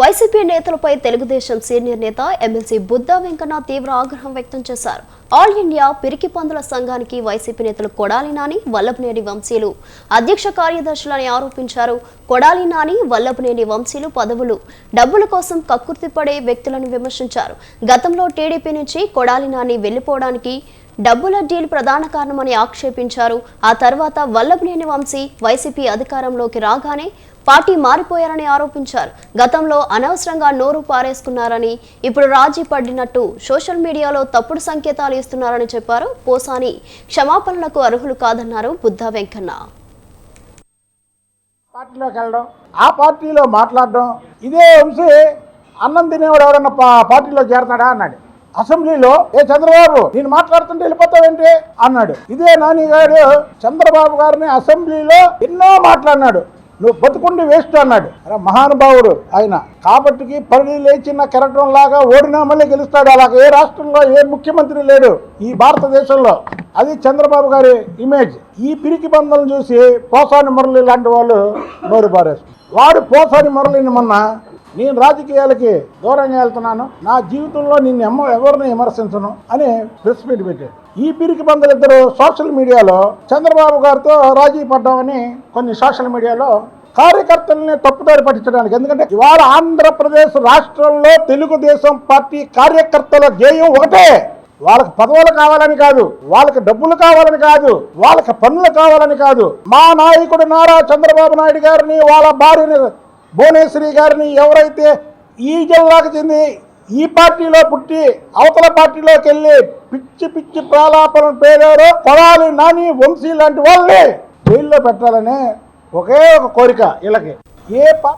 YCP నేతలపై Telugu Desam senior నేత MLC Buddha Venkanna తీవ్ర ఆగ్రహం వ్యక్తం చేశారు. ఆల్ ఇండియా పిరికి పందుల సంఘానికి వైసీపీ నేతలు కొడాలి నాని వల్లభనేని వంశీలు అధ్యక్ష కార్యదర్శులని ఆరోపించారు. కొడాలి నాని వల్లభనేని వంశీలు పదవులు డబ్బుల కోసం కక్కుర్తిపడే వ్యక్తులను విమర్శించారు. గతంలో టీడీపీ నుంచి కొడాలి నాని వెళ్ళిపోవడానికి డబ్బుల డీల్ ప్రధాన కారణమని ఆక్షేపించారు. ఆ తర్వాత వల్లభనేని వంశీ వైసీపీ అధికారంలోకి రాగానే పార్టీ మారిపోయారని ఆరోపించారు. గతంలో అనవసరంగా నోరు పారేసుకున్నారని ఇప్పుడు రాజీ పడినట్టు సోషల్ మీడియాలో తప్పుడు సంకేతాలు ఇస్తున్నారని చెప్పారు. పోసాని క్షమాపణలకు అర్హులు కాదన్నారు బుద్ధా వెంకన్న. పార్టీలోకి వెళ్ళడం ఆ పార్టీలో మాట్లాడడం ఇదే వంశీ అన్నం తినేవాడు ఎవరన్నా పార్టీలో చేరతాడా అన్నాడు. అసెంబ్లీలో ఏ చంద్రబాబు నేను మాట్లాడుతుంటే వెళ్ళిపోతావేంటి? అన్నాడు. ఇదే నాని గారు చంద్రబాబు గారిని అసెంబ్లీలో ఎన్నో మాట్లాడినాడు. నువ్వు బతుకుండి వేస్ట్ అన్నాడు. అరే మహానుభావుడు ఆయన. కాబట్టికి పని లేచిన కెరటం లాగా ఓడినా మళ్ళీ గెలుస్తాడు. అలాగ ఏ రాష్ట్రంలో ఏ ముఖ్యమంత్రి లేడు ఈ భారతదేశంలో. అది చంద్రబాబు గారి ఇమేజ్ ఈ పిరికి బంధం చూసి పోసాని మురళి లాంటి వాళ్ళు నోరు పారేస్తారు వాడు పోసాని మురళిని మొన్న నేను రాజకీయాలకి దూరంగా వెళ్తున్నాను. నా జీవితంలో నిన్ను ఎమ్మ ఎవరిని విమర్శించను అని ప్రెస్ మీట్ పెట్టాడు. ఈ పిరికి బంధులు ఇద్దరు సోషల్ మీడియాలో చంద్రబాబు గారితో రాజీ పడ్డామని కొన్ని సోషల్ మీడియాలో కార్యకర్తల్ని తప్పుదారి పట్టించడానికి. ఎందుకంటే ఇవాళ ఆంధ్రప్రదేశ్ రాష్ట్రంలో తెలుగుదేశం పార్టీ కార్యకర్తల ధ్యేయం ఒకటే. వాళ్ళకి పదవులు కావాలని కాదు వాళ్ళకి డబ్బులు కావాలని కాదు వాళ్ళకి పనులు కావాలని కాదు. మా నాయకుడు నారా చంద్రబాబు నాయుడు గారిని వాళ్ళ భార్యని భువనేశ్వరి గారిని ఎవరైతే ఈ జిల్లాకు చెంది ఈ పార్టీలో పుట్టి అవతల పార్టీలోకి వెళ్ళి పిచ్చి పిచ్చి ప్రాలాపన పేరారో కొడాలి నాని వంశీ లాంటి వాళ్ళని జైల్లో పెట్టాలనే ఒకే ఒక కోరిక వీళ్ళకి. ఏ పా